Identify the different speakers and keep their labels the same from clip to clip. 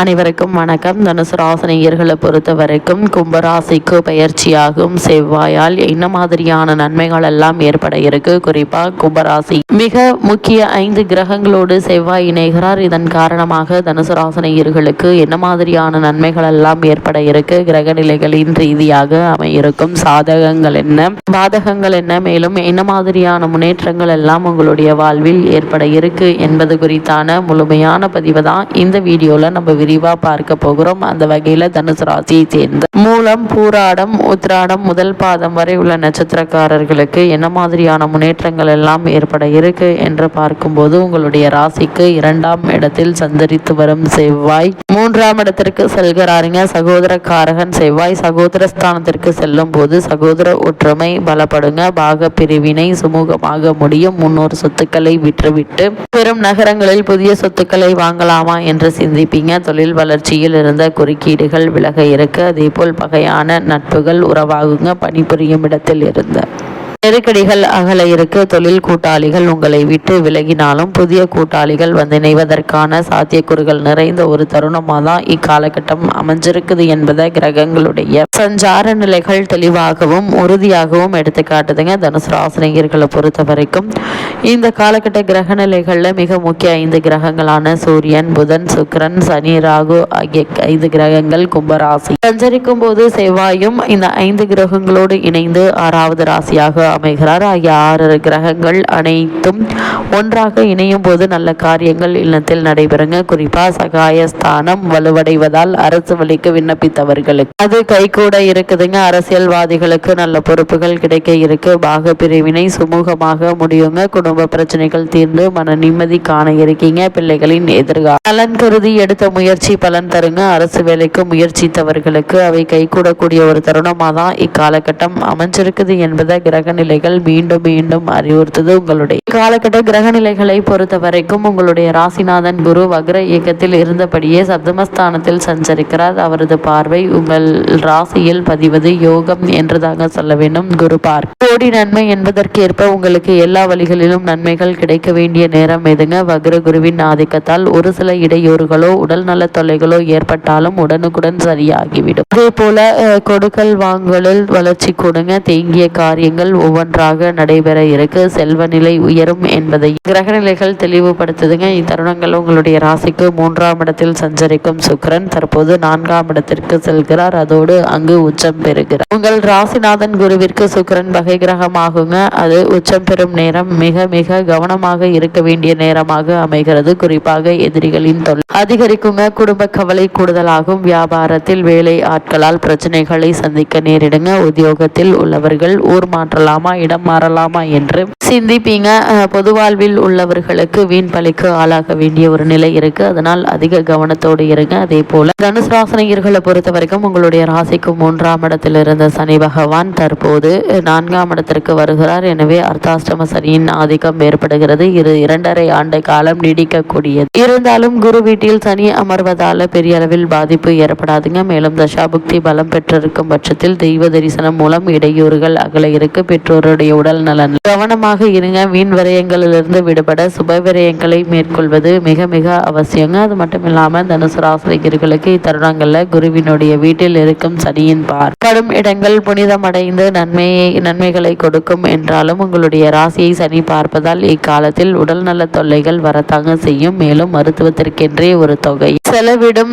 Speaker 1: அனைவருக்கும் வணக்கம். தனுசு ராசினியர்களை பொறுத்த வரைக்கும் கும்பராசிக்கு பயிற்சியாகும் செவ்வாயால் என்ன மாதிரியான நன்மைகள் எல்லாம் ஏற்பட இருக்கு? குறிப்பா கும்பராசி மிக முக்கிய ஐந்து கிரகங்களோடு செவ்வாய் இணைகிறார். இதன் காரணமாக தனுசு ராசினியர்களுக்கு என்ன மாதிரியான நன்மைகள் எல்லாம் ஏற்பட இருக்கு? கிரக நிலைகளின் ரீதியாக அமையிருக்கும் சாதகங்கள் என்ன? பாதகங்கள் என்ன? மேலும் என்ன மாதிரியான முன்னேற்றங்கள் எல்லாம் உங்களுடைய வாழ்வில் ஏற்பட இருக்கு என்பது குறித்தான முழுமையான பதிவு தான் இந்த வீடியோவில் நம்ம விரிவா பார்க்க போகிறோம். அந்த வகையில தனுசு ராசியை சேர்ந்த மூலம் பூராடம் உத்ராடம் முதல் பாதம் வரை உள்ள நட்சத்திரக்காரர்களுக்கு என்ன மாதிரியான முன்னேற்றங்கள் எல்லாம் ஏற்பட இருக்கு என்று பார்க்கும்போது உங்களுடைய ராசிக்கு இரண்டாம் இடத்தில் சந்தரித்து வரும் செவ்வாய். மூன்றாம் இடத்திற்கு செல்கிறாருங்க. சகோதரக்காரகன் செவ்வாய் சகோதரஸ்தானத்திற்கு செல்லும் போது சகோதர ஒற்றுமை பலப்படுங்க. பாக பிரிவினை சுமூகமாக முடியும். முன்னோர் சொத்துக்களை விற்றுவிட்டு பெரும் நகரங்களில் புதிய சொத்துக்களை வாங்கலாமா என்று சிந்திப்பீங்க. தொழில் வளர்ச்சியில் இருந்த குறுக்கீடுகள் விலக இருக்கு அதேபோல் பகையான நட்புகள் உறவாகுங்க பணிபுரியும் இடத்தில் இருந்த. நெருக்கடிகள் அகல இருக்கு. தொழில் கூட்டாளிகள் உங்களை விட்டு விலகினாலும் புதிய கூட்டாளிகள் வந்து இணைவதற்கான சாத்தியக்கூறுகள் நிறைந்த ஒரு தருணமாக தான் இக்காலகட்டம் அமைஞ்சிருக்குது என்பதை கிரகங்களுடைய சஞ்சார நிலைகள் தெளிவாகவும் உறுதியாகவும் எடுத்து காட்டுதுங்க தனுசு ராசினியர்களை பொறுத்த வரைக்கும் இந்த காலகட்ட கிரக நிலைகளில் மிக முக்கிய ஐந்து கிரகங்களான சூரியன் புதன் சுக்கரன் சனி ராகு ஆகிய ஐந்து கிரகங்கள் கும்பராசி. சஞ்சரிக்கும் போது செவ்வாயும் இந்த ஐந்து கிரகங்களோடு இணைந்து ஆறாவது ராசியாக அமைகிறார். ஆகிய ஆறு கிரகங்கள் அனைத்தும் ஒன்றாக இணையும் போது நல்ல காரியங்கள் இல்லத்தில் நடைபெறுங்க. குறிப்பா சகாயஸ்தானம் வலுவடைவதால் அரசு வழிக்கு விண்ணப்பித்தவர்களுக்கு. அது கைகூட இருக்குதுங்க. அரசியல்வாதிகளுக்கு நல்ல பொறுப்புகள் கிடைக்க இருக்கு. பாக பிரிவினை சுமூகமாக முடியுங்க. குடும்ப பிரச்சனைகள் தீர்ந்து மன நிம்மதி காண இருக்கீங்க. பிள்ளைகளின் எதிர்காலம் நலன் கருதி எடுத்த முயற்சி பலன் தருங்க. அரசு வேலைக்கு முயற்சித்தவர்களுக்கு அவை கைகூடக்கூடிய ஒரு தருணமாக தான் இக்காலகட்டம் அமைஞ்சிருக்குது என்பதை கிரக நிலைகள் மீண்டும் மீண்டும் அறிவுறுத்தது உங்களுடைய. காலகட்ட கிரகநிலைகளை பொறுத்த வரைக்கும் உங்களுடைய ராசிநாதன் குரு வக்ர இயக்கத்தில் இருந்தபடியே சப்தமஸ்தானத்தில் சஞ்சரிக்கிறார். அவரது பார்வை உங்கள் ராசியில் பதிவது யோகம் என்றுதாங்க சொல்ல வேண்டும். குரு பார் கோடி நன்மை என்பதற்கேற்ப உங்களுக்கு எல்லா வழிகளிலும் நன்மைகள் கிடைக்க வேண்டிய நேரம் எதுங்க? வக்ர குருவின் ஆதிக்கத்தால் ஒரு சில இடையூறுகளோ உடல் நல தொல்லைகளோ ஏற்பட்டாலும் உடனுக்குடன் சரியாகிவிடும். அதே போல கொடுக்கல் வாங்கலில் வளர்ச்சி கொடுங்க. தேங்கிய காரியங்கள் ஒவ்வொன்றாக நடைபெற இருக்கு. செல்வ நிலை உயரும் என்பதை கிரகநிலைகள் தெளிவுபடுத்துதுங்க. இத்தருணங்கள் உங்களுடைய ராசிக்கு மூன்றாம் இடத்தில் சஞ்சரிக்கும் சுக்கிரன் தற்போது நான்காம் இடத்திற்கு செல்கிறார். அதோடு அங்கு உச்சம் பெறுகிறார். உங்கள் ராசிநாதன் குருவிற்கு சுக்கிரன் வகை கிரகமாகுங்க. அது உச்சம் பெறும் நேரம் மிக மிக கவனமாக இருக்க வேண்டிய நேரமாக அமைகிறது. குறிப்பாக எதிரிகளின் தொல்லை அதிகரிக்குங்க. குடும்ப கவலை கூடுதலாகும். வியாபாரத்தில் வேலை ஆட்களால் பிரச்சனைகளை சந்திக்க நேரிடுங்க. உத்தியோகத்தில் உள்ளவர்கள் ஊர் மாற்றலாம். மாறலாமா இடம் மாறலாமா என்று சிந்திப்பீங்க. பொதுவாழ்வில் உள்ளவர்களுக்கு வீண் பழிக்கு ஆளாக வேண்டிய ஒரு நிலை இருக்கு. அதனால் அதிக கவனத்தோடு இருங்க. அதே போல தனுசு ராசினியர்களை பொறுத்த வரைக்கும் உங்களுடைய ராசிக்கு மூன்றாம் இடத்தில் இருந்த சனி பகவான் தற்போது நான்காம் இடத்திற்கு வருகிறார். எனவே அர்த்தாஷ்டம சனியின் ஆதிக்கம் ஏற்படுகிறது. இரு இரண்டரை ஆண்டு காலம் நீடிக்கக்கூடியது. இருந்தாலும் குரு வீட்டில் சனி அமர்வதால பெரிய அளவில் பாதிப்பு ஏற்படாதுங்க. மேலும் தசாபுக்தி பலம் பெற்றிருக்கும் பட்சத்தில் தெய்வ தரிசனம் மூலம் இடையூறுகள் அகல இருக்கு. பெற்று பெற்றோருடைய உடல் நலன். கவனமாக இருங்க. வீண் விரயங்களிலிருந்து விடுபட சுப விரயங்களை மேற்கொள்வது மிக மிக அவசியங்க. அது மட்டும் இல்லாம தனுசு ராசிரியர்களுக்கு இத்தருணங்கள்ல குருவினுடைய வீட்டில் இருக்கும் சனியின் பார். படும் இடங்கள் புனிதமடைந்து நன்மையை நன்மைகளை கொடுக்கும் என்றாலும் உங்களுடைய ராசியை சனி பார்ப்பதால் இக்காலத்தில் உடல் நல தொல்லைகள் வரத்தாங்க செய்யும். மேலும் மருத்துவத்திற்கென்றே ஒரு தொகை செலவிடும்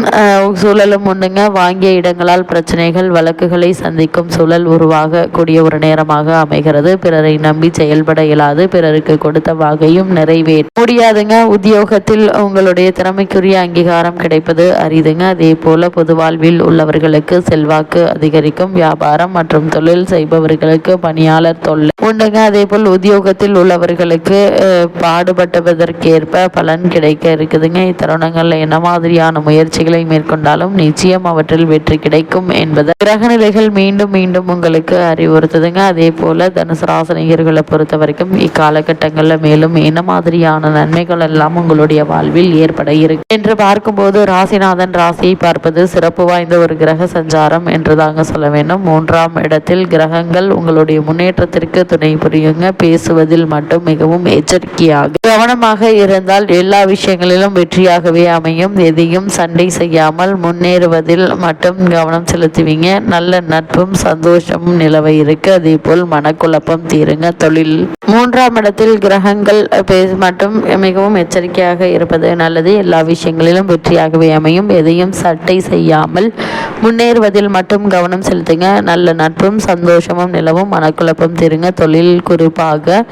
Speaker 1: சூழலும் ஒன்றுங்க வாங்கிய இடங்களால் பிரச்சனைகள் வழக்குகளை சந்திக்கும் சூழல் உருவாக கூடிய ஒரு நேரமாக அமைகிறது. பிறரை நம்பி செயல்பட இயலாது. பிறருக்கு கொடுத்த வாகையும் நிறைவேற்ற முடியாதுங்க. உத்தியோகத்தில் உங்களுடைய திறமைக்குரிய அங்கீகாரம் கிடைப்பது அரிதுங்க. அதே போல பொது வாழ்வில் உள்ளவர்களுக்கு செல்வாக்கு அதிகரிக்கும். வியாபாரம் மற்றும் தொழில் செய்பவர்களுக்கு பணியாளர் தொல்லை உண்டுங்க. அதே போல் உத்தியோகத்தில் உள்ளவர்களுக்கு பாடுபட்டதற்கேற்ப பலன் கிடைக்க இருக்குதுங்க. இத்தருணங்கள்ல என்ன மாதிரியான முயற்சிகளை மேற்கொண்டாலும் நிச்சயம் அவற்றில் வெற்றி கிடைக்கும் என்பது கிரகநிலைகள் மீண்டும் மீண்டும் உங்களுக்கு அறிவுறுத்துதுங்க. அதே போல தனுசு பொறுத்த வரைக்கும் இக்காலகட்டங்களில் மேலும் என்ன மாதிரியான நன்மைகள் எல்லாம் உங்களுடைய வாழ்வில் ஏற்பட இருக்கு என்று பார்க்கும்போது ராசிநாதன் ராசியை பார்ப்பது சிறப்பு வாய்ந்த ஒரு கிரக சஞ்சாரம் என்று தாங்க சொல்ல வேண்டும். மூன்றாம் இடத்தில் கிரகங்கள் உங்களுடைய முன்னேற்றத்திற்கு துணை புரியுங்க. பேசுவதில் மட்டும் மிகவும் எச்சரிக்கையாக கவனமாக இருந்தால் எல்லா விஷயங்களிலும் வெற்றியாகவே அமையும். எதையும் யாரையும் சண்டை செய்யாமல் முன்னேறுவதில் மட்டும் கவனம் செலுத்துவீங்க. நல்ல நட்பும் சந்தோஷமும் நிலவ இருக்கு. அதே போல் மனக்குழப்பம் தீருங்க. தொழில். மூன்றாம் இடத்தில் கிரகங்கள் மட்டும் மிகவும் எச்சரிக்கையாக இருப்பது நல்லது. எல்லா விஷயங்களிலும் வெற்றியாகவே அமையும். எதையும் சட்டை செய்யாமல் முன்னேறுவதில் மட்டும் கவனம் செலுத்துங்க. நல்ல நட்பும் சந்தோஷமும் நிலவும். மனக்குழப்பம் தீருங்க. தொழில் குறிப்பாக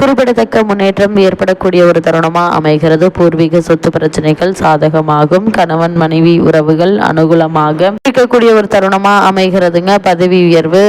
Speaker 1: குறிப்பிடத்தக்க முன்னேற்றம் ஏற்படக்கூடிய ஒரு தருணமாக அமைகிறது. பூர்வீக சொத்து பிரச்சனைகள் சாதகமாகும். கணவன் மனைவி உறவுகள் அனுகூலமாக இருக்கக்கூடிய ஒரு தருணமா அமைகிறதுங்க. பதவி உயர்வு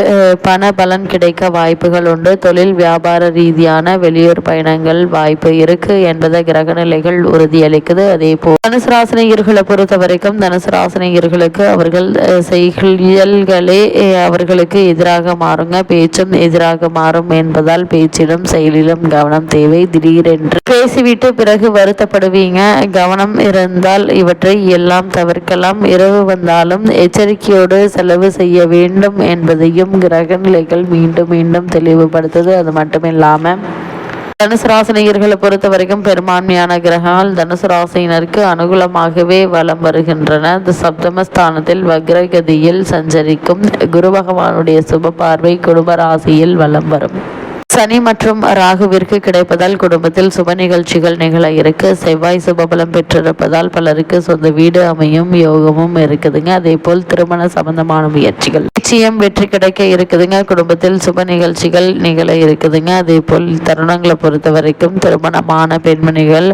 Speaker 1: பண பலன் கிடைக்க வாய்ப்புகள் உண்டு. தொழில் வியாபார ரீதியான வெளியூர் பயணங்கள் வாய்ப்பு இருக்கு என்பதை கிரக நிலைகள் உறுதியளிக்குது. அதே போல் தனுசு ராசினியர்களை பொறுத்த வரைக்கும் தனுசு ராசினியர்களுக்கு அவர்கள் செயல்களே அவர்களுக்கு எதிராக மாறுங்க. பேச்சும் எதிராக மாறும் என்பதால் பேச்சிலும் செயலிலும் கவனம் தேவை. திடீரென்று பேசிவிட்டு பிறகு வருத்தப்படுவீங்க. கவனம் இருந்தால் இவற்றை எல்லாம் தவிர்க்கலாம். இரவு வந்தாலும் எச்சரிக்கையோடு செலவு செய்ய வேண்டும் என்பதையும் கிரக நிலைகள் மீண்டும் மீண்டும் தெளிவுபடுத்துது. அது மட்டும் இல்லாம தனுசு ராசினியர்களை பொறுத்த வரைக்கும் பெரும்பான்மையான கிரகங்கள் தனுசு ராசினருக்கு அனுகூலமாகவே வலம் வருகின்றன. இந்த சப்தமஸ்தானத்தில் வக்ரகதியில் சஞ்சரிக்கும் குரு பகவானுடைய சுப பார்வை குடும்ப ராசியில் வலம் வரும். சனி மற்றும் ராகுவிற்கு கிடைப்பதால் குடும்பத்தில் சுப நிகழ்ச்சிகள் நிகழ இருக்கு. செவ்வாய் சுபபலம் பெற்றிருப்பதால் பலருக்கு சொந்த வீடு அமையும் யோகமும் இருக்குதுங்க. அதே போல் திருமண சம்பந்தமான முயற்சிகள். நிச்சயம் வெற்றி கிடைக்க இருக்குதுங்க. குடும்பத்தில் சுப நிகழ்ச்சிகள் நிகழ இருக்குதுங்க. அதே போல் தருணங்களை பொறுத்த வரைக்கும் திருமணமான பெண்மணிகள்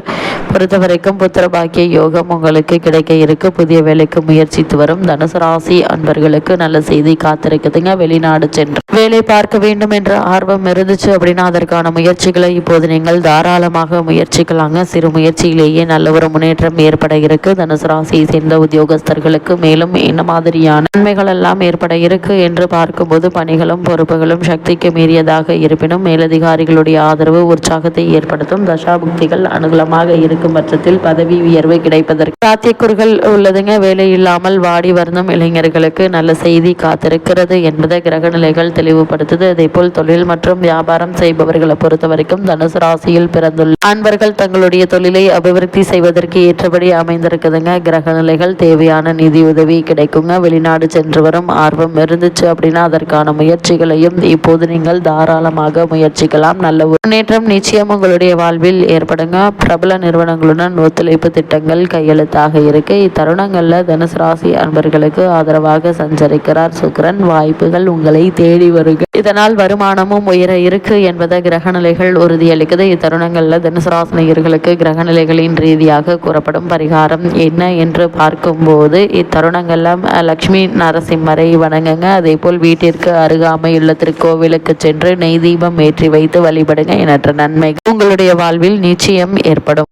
Speaker 1: பொறுத்த வரைக்கும் புத்திர பாக்கிய யோகம் உங்களுக்கு கிடைக்க இருக்கு. புதிய வேலைக்கு முயற்சித்து வரும் தனுசு ராசி அன்பர்களுக்கு நல்ல செய்தி காத்திருக்குதுங்க. வெளிநாடு சென்று வேலை பார்க்க வேண்டும் என்ற ஆர்வம் இருந்துச்சு அப்படின்னா அதற்கான முயற்சிகளை இப்போது நீங்கள் தாராளமாக முயற்சிக்கலாங்க. சிறு முயற்சியிலேயே நல்ல ஒரு முன்னேற்றம் ஏற்பட இருக்கு தனுசு ராசியை சேர்ந்த உத்தியோகஸ்தர்களுக்கு மேலும் என்ன மாதிரியான நன்மைகள் எல்லாம் ஏற்பட இருக்கு என்று பார்க்கும்போது பணிகளும் பொறுப்புகளும் சக்திக்கு மீறியதாக இருப்பினும் மேலதிகாரிகளுடைய ஆதரவு உற்சாகத்தை ஏற்படுத்தும் தசாபுக்திகள் அனுகூலமாக இருக்கும் பட்சத்தில் பதவி உயர்வு கிடைப்பதற்கு சாத்தியக்கூறுகள் உள்ளதுங்க. வேலை இல்லாமல் வாடி வருந்தும் இளைஞர்களுக்கு நல்ல செய்தி காத்திருக்கிறது என்பதை கிரக நிலைகள் தெளிவுபடுத்துது. அதே போல் தொழில் மற்றும் வியாபாரம் செய்பவர்களை பொறுத்த வரைக்கும் தனுசு ராசியில் பிறந்துள்ள அன்பர்கள் தங்களுடைய தொழிலை அபிவிருத்தி செய்வதற்கு ஏற்றபடி அமைந்திருக்குதுங்க. கிரக நிலைகள் தேவையான நிதி உதவி கிடைக்குங்க. வெளிநாடு சென்று வரும் ஆர்வம் இருந்துச்சு அப்படின்னா அதற்கான முயற்சிகளையும் இப்போது நீங்கள் தாராளமாக முயற்சிக்கலாம். நல்ல முன்னேற்றம் நிச்சயம் உங்களுடைய வாழ்வில் ஏற்படுங்க. பிரபல நிறுவனங்களுடன் ஒத்துழைப்பு திட்டங்கள் கையெழுத்தாக இருக்கு. இத்தருணங்கள்ல தனுசு ராசி அன்பர்களுக்கு ஆதரவாக சஞ்சரிக்கிறார் சுக்கிரன். வாய்ப்புகள் உங்களை தேடி வருக. இதனால் வருமானமும் உயர இருக்கு. என்பதை கிரகநிலைகள் உறுதியளிக்குது. இத்தருணங்களில் தனுசு ராசினியர்களுக்கு கிரகநிலைகளின் ரீதியாக கூறப்படும் பரிகாரம் என்ன என்று பார்க்கும்போது இத்தருணங்களில் லக்ஷ்மி நரசிம்மரை வணங்குங்க. அதே போல் வீட்டிற்கு அருகாமையுள்ள திருக்கோவிலுக்கு சென்று நெய் தீபம் ஏற்றி வைத்து வழிபடுங்க. எண்ணற்ற நன்மை உங்களுடைய வாழ்வில் நிச்சயம் ஏற்படும்.